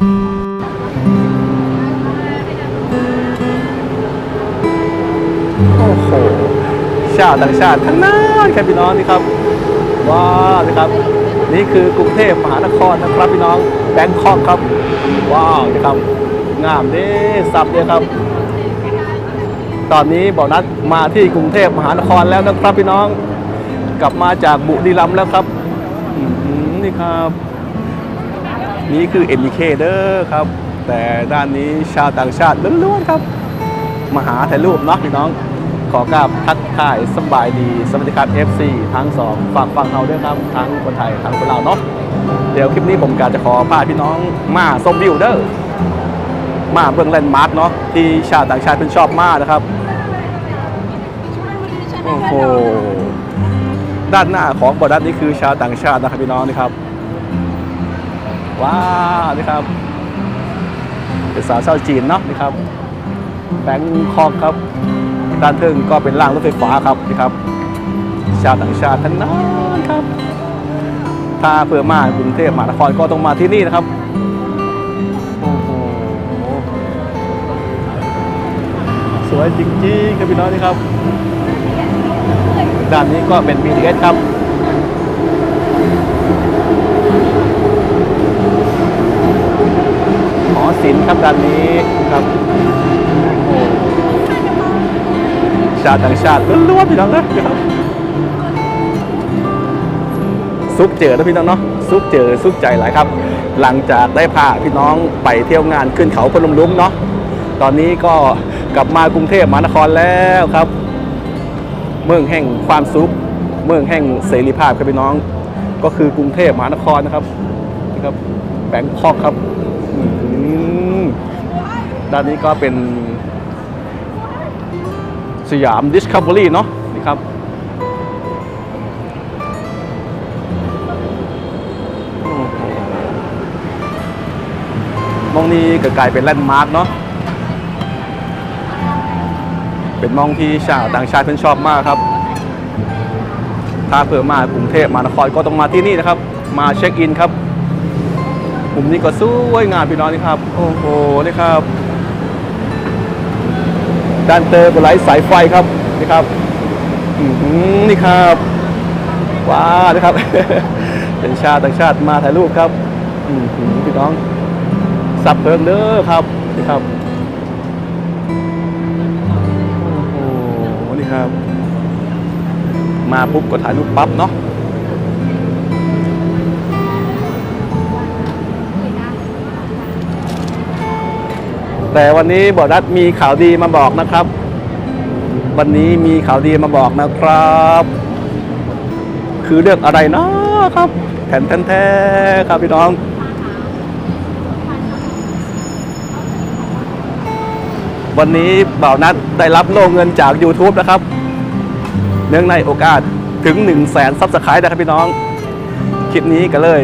โอ้โห ชาติต่างชาติทั้งนั้นครับพี่น้องนี่ครับ ว้าวนะครับ นี่คือกรุงเทพมหานครนะครับพี่น้อง แบงคอกครับ ว้าวนะครับ งามเด้สับเด้ครับ ตอนนี้บอกนัดมาที่กรุงเทพมหานครแล้วนะครับพี่น้อง กลับมาจากบุรีรัมย์แล้วครับอื้อหือนี่ครับ นี่คือ MBK เด้อครับ แต่ด้านนี้ชาวต่างชาติล้วนๆครับมาหาถ่ายรูปเนาะพี่น้อง ขอกราบทักทายสบายดีสวัสดีครับ FC ทั้งสองฝากฟังเราด้วยครับทั้งคนไทยทั้งคนลาวเนาะเดี๋ยวคลิปนี้ผมกาจะขอพาพี่น้องมาชมวิวเด้อมาเบื้องแลนด์มาร์กเนาะที่ชาวต่างชาติเป็นชอบมากนะครับโอ้โหด้านหน้าของบอดัสนี่คือชาวต่างชาตินะครับพี่น้องนี่ครับ ว้าวนี่ครับเป็นสาวชาวจีนเนาะนี่ครับแบงคอกครับ ด้านทึ่งก็เป็นรางรถไฟฟ้าครับนี่ครับ ชาวต่างชาติทั้งนั้นครับ ถ้าเพื่อมากรุงเทพมหานครก็ต้องมาที่นี่นะครับโอ้โหสวยจริงๆครับพี่น้องนี่ครับ ด้านนี้ก็เป็น BTS ครับ หอศิลป์ ครับด้านนี้ครับโอ้ชาติต่างชาติล้วนๆพี่น้องนะครับซุปเจอแล้วพี่น้องเนาะซุปเจอซุปใจหลายครับ หลังจากได้พาพี่น้องไปเที่ยวงานขึ้นเขาพนมรุ้งเนาะตอนนี้ก็กลับมากรุงเทพมหานครแล้วครับ เมืองแห่งความสุข เมืองแห่งเสรีภาพครับพี่น้อง ก็คือกรุงเทพมหานครนะครับนี่ครับแบงคอกครับ ด้านนี้ก็เป็นสยาม Discovery เนาะนี่ครับมองนี้ก็กลายเป็นแลนด์มาร์กเนาะเป็นมองที่ชาวต่างชาติเพิ่นชอบมากครับ ถ้าเผื่อมากรุงเทพมหานครก็ต้องมาที่นี่นะครับ มาเช็คอินครับมุมนี้ก็สวยงามพี่น้องนี่ครับ โอ้โหนี่ครับ ด้านเตอร์บไลท์สายไฟครับนี่ครับนี่ครับว้าวนี่ครับ เป็นชาวต่างชาติมาถ่ายรูปครับอื้อหือพี่น้องสับเพิงเด้อครับนี่ครับโอ้โหนี่ครับ มาปุ๊บก็ถ่ายรูปปั๊บเนาะ แต่วันนี้บอดัดมีข่าวดีมาบอกนะครับ วันนี้มีข่าวดีมาบอกนะครับ คือเรื่องอะไรเนาะครับแทนแทนแท้ครับพี่น้องวันนี้บ่าวนัดได้รับโล่เงินจาก YouTube นะครับ เนื่องในโอกาสถึง 1 0 0 0 0แสนซับสไครต์นะครับพี่น้อง คลิปนี้ก็เลย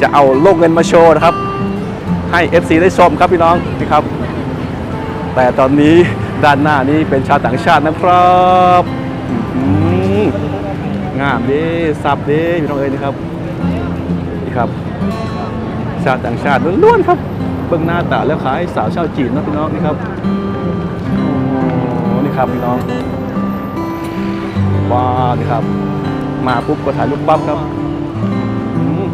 จะเอาโล่เงินมาโชว์นะครับ ให้ FC ได้ชมครับพี่น้องนี่ครับ แต่ตอนนี้ด้านหน้านี้เป็นชาวต่างชาตินะครับอื้อหืองามด้สับด้พี่น้องเอ้ยนี่ครับนี่ครับ ชาวต่างชาติล้วนๆครับเบื้องหน้าตาแล้วขายสาวชาวจีนนะพี่น้องนี่ครับนี่ครับพี่น้องว้าวนี่ครับ มาปุ๊บก็ถ่ายรูปปั๊บครับอืม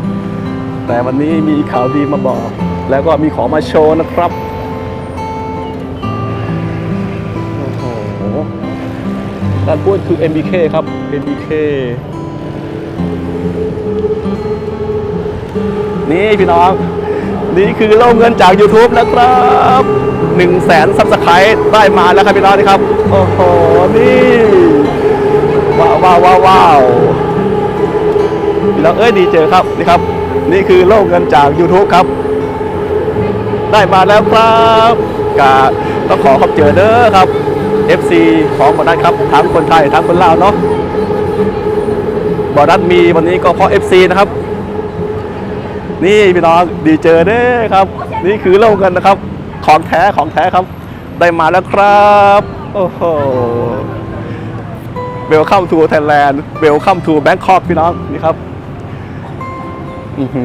แต่วันนี้มีข่าวดีมาบอก แล้วก็มีของมาโชว์นะครับ ด้านพูดคือ MBK ครับ MBK นี่พี่น้อง นี่คือเล่าเงินจาก YouTube นะครับ1 0 0 0 0แสนซับสไครต์ได้มาแล้วครับพี่น้องนี่ครับ โอ้โห นี่ว้าวว้าวว้าวาวพี่น้องเอ้ยดีเจอครับนี่ครับ นี่คือโล่เงินจาก YouTube ครับ ได้มาแล้วครับกาต้องขอขอบเจอเด้อครับ FC ของบอดันครับทั้งคนไทยทั้งคนลาวเนาะบอดันมีวันนี้ก็เพราะ FC นะครับ นี่พี่น้องดีเจอเด้ครับ นี่คือโล่เงินนะครับ ของแท้ของแท้ครับ ได้มาแล้วครับโอ้โหเวลคัมทูไทยแลนด์เวลคัมทูแบงคอกพี่น้องนี่ครับอื้อหื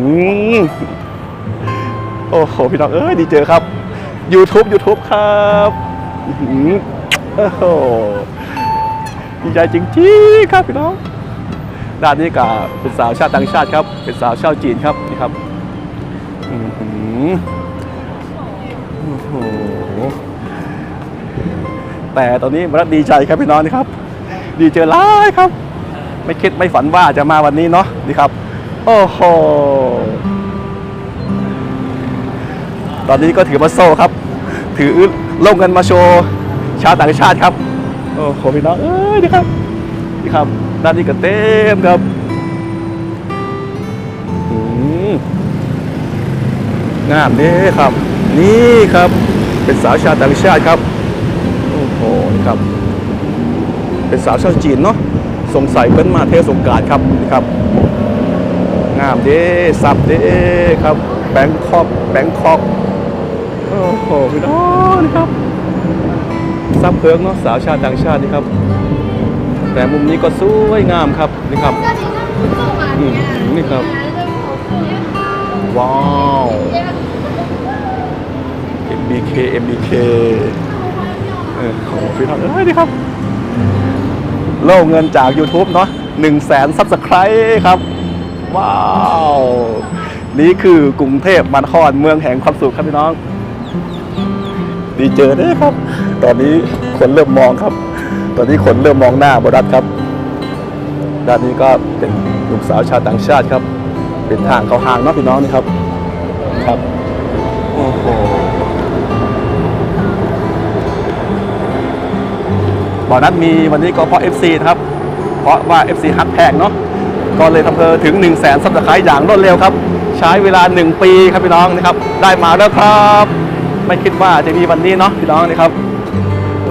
อโอ้โหพี่น้องเอ้ยดีเจอครับ YouTube YouTube ครับ โอ้โหดีใจจริงๆครับพี่น้องด้านนี้ก็เป็นสาวชาติต่างชาติครับ เป็นสาวชาวจีนครับนี่ครับอื้อหือโอ้โหแต่ตอนนี้มันดีใจครับพี่น้องนี่ครับ ดีเจอร้ายครับ ไม่คิดไม่ฝันว่าจะมาวันนี้เนาะนี่ครับ โอ้โหตอนนี้ก็ถือมาโซ่ครับ ถือล่มกันมาโชว์ ชาวต่างชาติครับ โอ้โหพี่น้อง เอ้ยนี่ครับนี่ครับ ด้านนี้ก็เต็มครับอืมงามเด้ครับ นี่ครับ เป็นสาวชาวต่างชาติครับ โอ้โหนี่ครับ เป็นสาวชาวจีนเนาะสงสัยเพิ่นมาเทศสงการครับนี่ครับ งามเด้สับเด้ครับ แบงคอกแบงคอก โอ้โหพี่น้องนี่ครับ ซับเพิงเนาะสาวชาติต่างชาตินี่ครับ แต่มุมนี้ก็สวยงามครับนี่ครับนี่ครับ ว้าว MBK MBK เออของฟิลเอ้ยนี่ครับโล่เงินจาก YouTube เนาะ1 0 0 0 0แสนซับสไครต์ครับ ว้าว นี่คือกรุงเทพมันคอนเมืองแห่งความสุขครับพี่น้อง ดีเจอเด้ครับ ตอนนี้คนเริ่มมองครับ ตอนนี้คนเริ่มมองหน้าบดัดครับ ด้านนี้ก็เป็นลูกสาวชาวต่างชาติครับ เป็นทางเขาห่างเนาะพี่น้องนี่ครับ ครับ โอ้โหบ่อนัดมีวันนี้ก็เพราะ FC นะครับ เพราะว่า FC ฮักแพงเนาะ ก็เลยทำเพอถึง 1 0 0 0 0แสนซับสไครต์อย่างรวดเร็วครับ ใช้เวลา 1 ปีครับพี่น้องนะครับ ได้มาแล้วครับ ไม่คิดว่าจะมีวันนี้เนาะพี่น้องนะครับ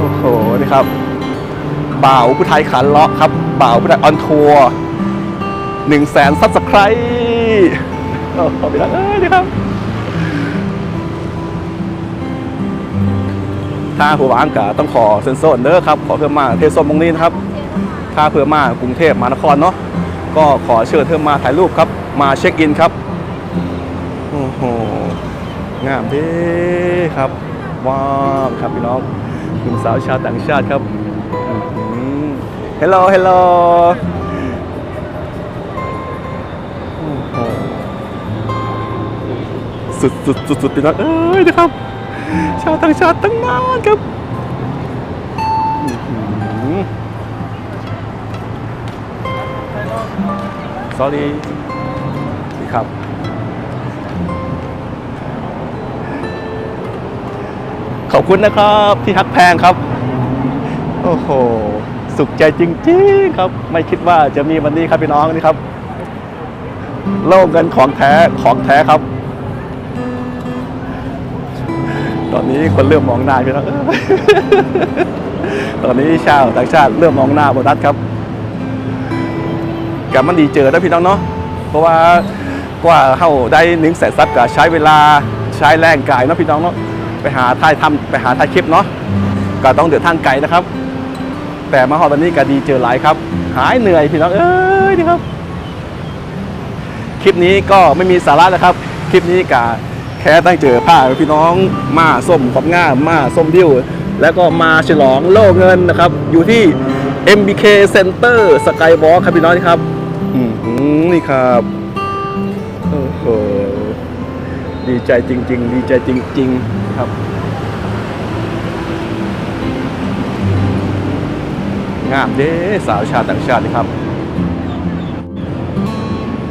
อ้โหนี่ครับบ่าวผู้ไทยขันเลาะครับบ่าวผู้ไทยออนทัวร์หนึ่งแสนซับสไครต์โอ้โหพี่น้องเอ้ยนี่ครับถ้าผู้วางกะต้องขอเซ็นโซนเด้อครับ ขอเพิ่มมาเทสมตรงนี้นะครับ ถ้าเพิ่มมากรุงเทพมหานครเนาะก็ขอเชิญเพิ่มมาถ่ายรูปครับ มาเช็คอินครับโอ้โหงามด้ครับว้าวครับพี่น้อง คุณสาวชาวต่างชาติครับเฮลโลเฮลโลสุดสุดสุดสุดพี่น้องเอ้ยนะครับ ชาวต่างชาติตั้งนานครับอื้อรี่ครับ ขอบคุณนะครับที่ฮักแพงครับ โอ้โห สุขใจจริงๆครับ ไม่คิดว่าจะมีวันนี้ครับพี่น้องนี่ครับ โล่เงินของแท้ของแท้ครับ ตอนนี้คนเริ่มมองหน้าพี่น้องตอนนี้ชาวต่างชาติเริ่มมองหน้าโบนัสครับกับมันดีเจอแล้วพี่น้องเนาะเพราะว่ากว่าเข้าได้หนึ่งแสนซับก็ใช้เวลาใช้แรงกายเนาะพี่น้องเนาะ ไปหาถ่ายทำไปหาถ่ายคลิปเนาะก็ต้องเดือดทางไกลนะครับ แต่มาฮอดวันนี้ก็ดีเจอหลายครับ หายเหนื่อยพี่น้องเอ้ยนี่ครับ คลิปนี้ก็ไม่มีสาระแล้วครับ คลิปนี้กะแค่ตั้งเจอผ้าพี่น้องมาส้มความง่ามมาส้มดิ้วแล้วก็มาฉลองโล่เงินนะครับ อยู่ที่ MBK Center Skywalk ครับพี่น้องครับอืมนี่ครับโอ้โหดีใจจริง ๆ ดีใจจริง ๆ ครับงามเด้สาวชาติต่างชาตินี่ครับ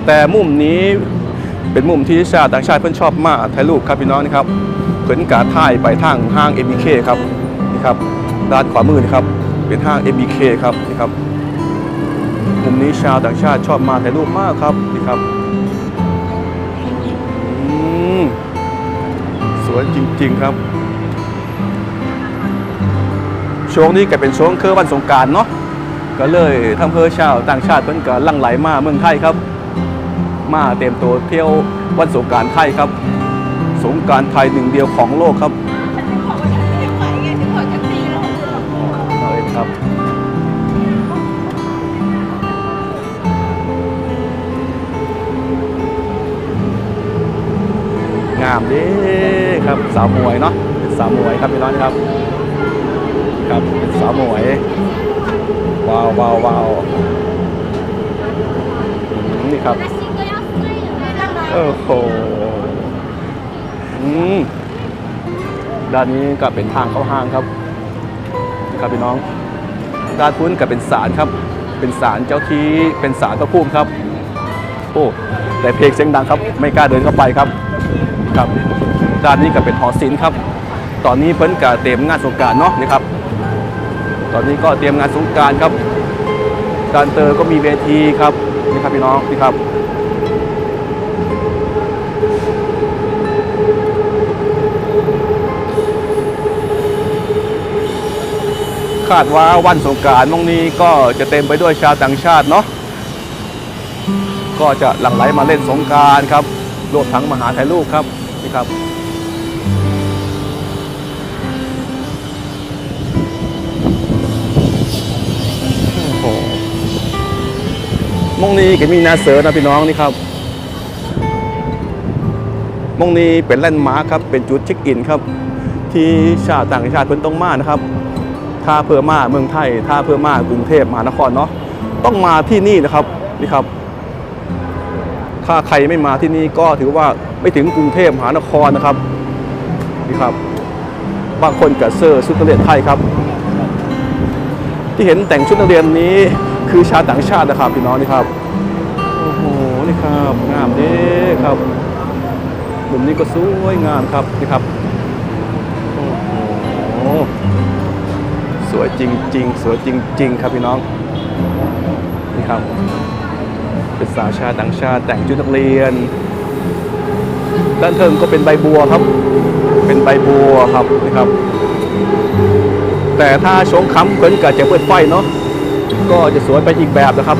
แต่มุมนี้เป็นมุมที่ชาวต่างชาติเพิ่อนชอบมากถ่ายรูปครับพี่น้องนี่ครับเพิ่นกาถ่ายไปทางห้าง MBK ครับนี่ครับด้านขวามือนี่ครับเป็นห้าง MBK ครับนี่ครับมุมนี้ชาวต่างชาติชอบมาถ่ายรูปมากครับนี่ครับ วยจริง ๆ ครับ ช่วงนี้ก็เป็นช่วงเคือวันสงการเนาะก็เลยทำเพื่อชาวต่างชาติเพิ่นก็ลั่งไหลมาเมืองไทยครับ มาเต็มตัวเที่ยววันสงการไทยครับ สงการไทยหนึ่งเดียวของโลกครับ สาวมวยเนาะเป็นสาวมวยครับพี่น้องครับครับเป็นสาวมวยว้าวว้าวว้าวนี่ครับโอ้โหอืมด้านนี้ก็เป็นทางเข้าห้างครับครับพี่น้องด้านพุ้นก็เป็นศาลครับ เป็นศาลเจ้าที่เป็นศาลพระภูมิครับ โอ้แต่เพลงเสียงดังครับ ไม่กล้าเดินเข้าไปครับ ครับ ด้านนี้ก็เป็นหอศิลป์ครับ ตอนนี้เพิ่นก็เตรียมงานสงการเนาะนี่ครับ ตอนนี้ก็เตรียมงานสงการครับ การเตอร์ก็มีเวทีครับนี่ครับพี่น้องนี่ครับคาดว่าวันสงกรารมงนี้ก็จะเต็มไปด้วยชาวต่างชาติเนาะก็จะหลั่งไหลมาเล่นสงการครับรวมทั้งมหาถ่ายรูปครับนี่ครับ มงนี้ก็มีนาเสือนะพี่น้องนี่ครับมงนี้เป็นแลนด์มาร์คครับเป็นจุดเช็คอินครับ ที่ชาวต่างชาติเพิ่นต้องมานะครับถ้าเพื่อมาเมืองไทยถ้าเพื่อมากรุงเทพมหานครเนาะต้องมาที่นี่นะครับนี่ครับ ถ้าใครไม่มาที่นี่ก็ถือว่าไม่ถึงกรุงเทพมหานครนะครับนี่ครับบางคนกับเสื้อชุดนักเรียนไทยครับ ที่เห็นแต่งชุดนักเรียนนี้ คือชาวต่างชาตินะครับพี่น้องนี่ครับโอ้โหนี่ครับงามเดีครับมุมนี้ก็สวยงามครับนี่ครับโอ้โหสวยจริง ๆ สวยจริง ๆ ครับพี่น้องนี่ครับเป็นสาวชาติต่างชาติแต่งชุดนักเรียนด้านเทิงก็เป็นใบบัวครับ เป็นใบบัวครับนี่ครับ แต่ถ้าชงคำเพิ่นกับจะเปิดไฟเนาะ ก็จะสวยไปอีกแบบนะครับ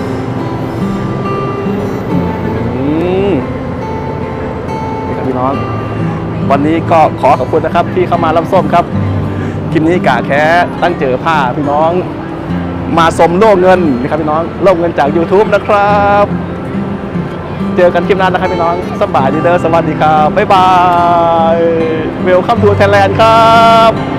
อืมนี่ครับพี่น้อง วันนี้ก็ขอขอบคุณนะครับ ที่เข้ามารับส้มครับ คลิปนี้กะแค่ตั้งเจอผ้าพี่น้อง มาสมโลกเงินนะครับพี่น้องโลกเงินจาก YouTube นะครับ เจอกันคลิปหนั้นนะครับพี่น้องสบายดีเด้อสวัสดีครับ บ๊ายบายเวลคัมทูไทยแลนด์ครับ